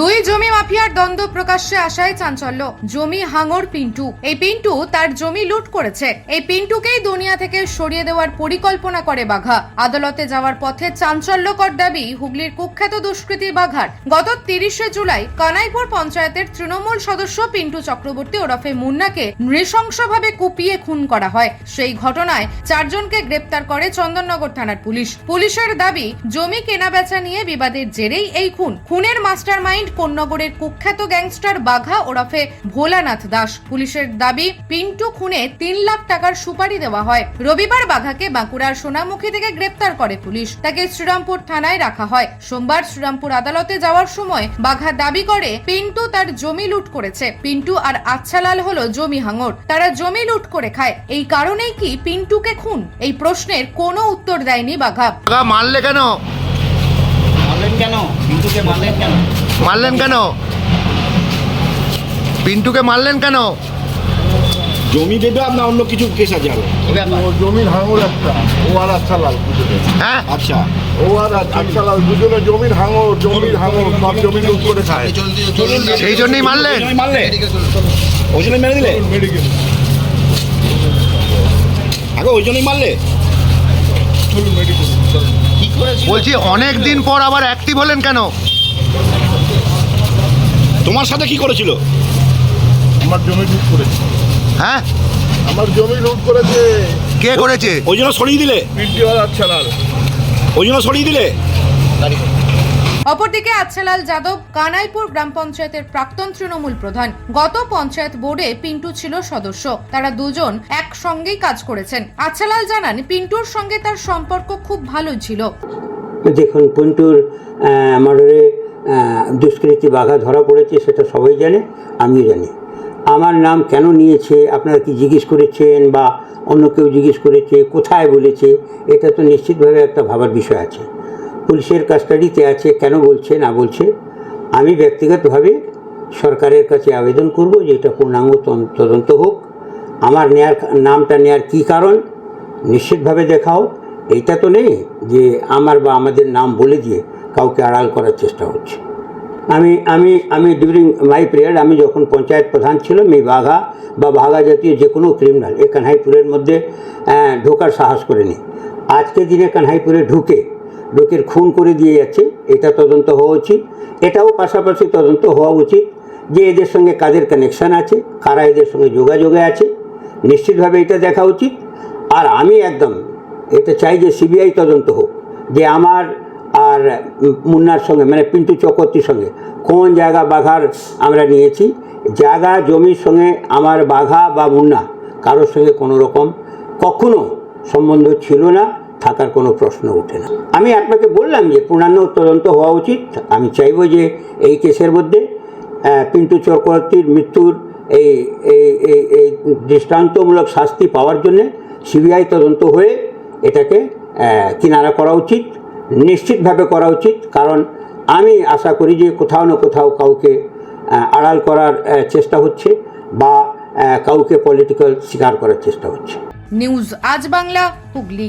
দুই জমি মাফিয়ার দ্বন্দ্ব প্রকাশ্যে আসায় চাঞ্চল্য। জমি হাঙর পিন্টু। এই পিন্টু তার জমি লুট করেছে। এই পিন্টুকেই দুনিয়া থেকে সরিয়ে দেওয়ার পরিকল্পনা করে বাঘা। আদালতে যাওয়ার পথে চাঞ্চল্যকর দাবি হুগলির কুখ্যাত দুষ্কৃতী বাঘার। গত তিরিশে জুলাই কানাইপুর পঞ্চায়েতের তৃণমূল সদস্য পিন্টু চক্রবর্তী ওরফে মুন্নাকে নৃশংসভাবে কুপিয়ে খুন করা হয়। সেই ঘটনায় চারজনকে গ্রেপ্তার করে চন্দননগর থানার পুলিশ। পুলিশের দাবি, জমি কেনাবেচা নিয়ে বিবাদের জেরেই এই খুন। খুনের মাস্টার মাইন্ড কোন্নগরের কুখ্যাত গ্যাংস্টার বাঘা ওরফে ভোলানাথ দাস। পুলিশের দাবি, পিন্টু খুনে তিন লাখ টাকার সুপারি দেওয়া হয়। রবিবার বাঘাকে বাঁকুড়ার সোনামুখী থেকে গ্রেপ্তার করে পুলিশ। তাকে শ্রীরামপুর থানায় রাখা হয়। সোমবার শ্রীরামপুর আদালতে যাওয়ার সময় বাঘা দাবি করে, পিন্টু তার জমি লুট করেছে। পিন্টু আর আচ্ছালাল হলো জমি হাঙর। তারা জমি লুট করে খায়। এই কারণেই কি পিন্টুকে খুন? এই প্রশ্নের কোনো উত্তর দেয়নি বাঘা, মারলে কেন? কেন? পিন্টুকে মারলেন কেন? মারলেন কেন? পিন্টুকে মারলেন কেন? জমি দেবে আপনার অন্য কিছু কেস আছে আরও? জমির হাঙর একটা। ও আর আচ্ছা লাল হ্যাঁ? আচ্ছা। ও আর আচ্ছা লাল দুজনে জমির হাঙর জমির হাঙর সব জমি লুট করে খায়। সেই জন্যই মারলেন। ওই জন্যই মারলে ওই জন্যই মেরে দিলে? আগে ওই জন্যই মারলে? চলুন মেডিকেল করেছিল বলছি অনেক দিন পর আবার অ্যাক্টিভ হলেন কেন? তোমার সাথে কি করেছিল? আমার জমি লুট করেছে। হ্যাঁ? আমার জমি লুট করেছে। কে করেছে? ওই জন্য সরিয়ে দিলে? পিটিওয়ালা আচ্ছা ওই জন্য সরিয়ে দিলে? অপরদিকে আচ্ছালাল যাদব কানাইপুর গ্রাম পঞ্চায়েতের প্রাক্তন তৃণমূল প্রধান। গত পঞ্চায়েত বোর্ডে পিন্টু ছিল সদস্য। তারা দুজন একসঙ্গেই কাজ করেছেন। আচ্ছালাল জানান, পিন্টুর সঙ্গে তার সম্পর্ক খুব ভালো ছিল। দেখুন, পিন্টুর মার্ডারে দুষ্কৃতি বাঘা ধরা পড়েছে, সেটা সবাই জানে, আমিও জানি। আমার নাম কেন নিয়েছে, আপনারা কি জিজ্ঞেস করেছেন বা অন্য কেউ জিজ্ঞেস করেছে, কোথায় বলেছে, এটা তো নিশ্চিতভাবে একটা ভাবার বিষয় আছে। পুলিশের কাস্টাডিতে আছে, কেন বলছে, না বলছে, আমি ব্যক্তিগতভাবে সরকারের কাছে আবেদন করব যে এটা পূর্ণাঙ্গ তদন্ত হোক। আমার নেয়ার নামটা নেয়ার কী কারণ, নিশ্চিতভাবে দেখাও। এইটা তো নেই যে আমার বা আমাদের নাম বলে দিয়ে কাউকে আড়াল করার চেষ্টা হচ্ছে। আমি আমি আমি ডিউরিং মাই পিরিয়ড আমি যখন পঞ্চায়েত প্রধান ছিলাম, এই বাঘা বা বাঘা জাতীয় যে কোনো ক্রিমিনাল এই কানহাইপুরের মধ্যে ঢোকার সাহস করেনি। আজকে দিনে কানহাইপুরে ঢুকে লোকের খুন করে দিয়ে যাচ্ছে, এটা তদন্ত হওয়া উচিত। এটাও পাশাপাশি তদন্ত হওয়া উচিত যে এদের সঙ্গে কাদের কানেকশান আছে, কারা এদের সঙ্গে যোগাযোগে আছে, নিশ্চিতভাবে এটা দেখা উচিত। আর আমি একদম এটা চাই যে সিবিআই তদন্ত হোক, যে আমার আর মুন্নার সঙ্গে মানে পিন্টু চক্রবর্তীর সঙ্গে কোন জায়গা বাঘার আমরা নিয়েছি, জায়গা, জমির সঙ্গে আমার বাঘা বা মুন্না, কারোর সঙ্গে কোনো রকম কখনো সম্বন্ধ ছিল না। থাকার কোনো প্রশ্ন ওঠে না। আমি আপনাকে বললাম যে পূর্ণাঙ্গ তদন্ত হওয়া উচিত। আমি চাইব যে এই কেসের মধ্যে পিন্টু চক্রবর্তীর মৃত্যুর এই এই এই দৃষ্টান্তমূলক শাস্তি পাওয়ার জন্যে সিবিআই তদন্ত হয়ে এটাকে কিনারা করা উচিত, নিশ্চিতভাবে করা উচিত। কারণ আমি আশা করি যে কোথাও না কোথাও কাউকে আড়াল করার চেষ্টা হচ্ছে বা কাউকে পলিটিক্যাল শিকার করার চেষ্টা হচ্ছে। নিউজ আজ বাংলা, হুগলি।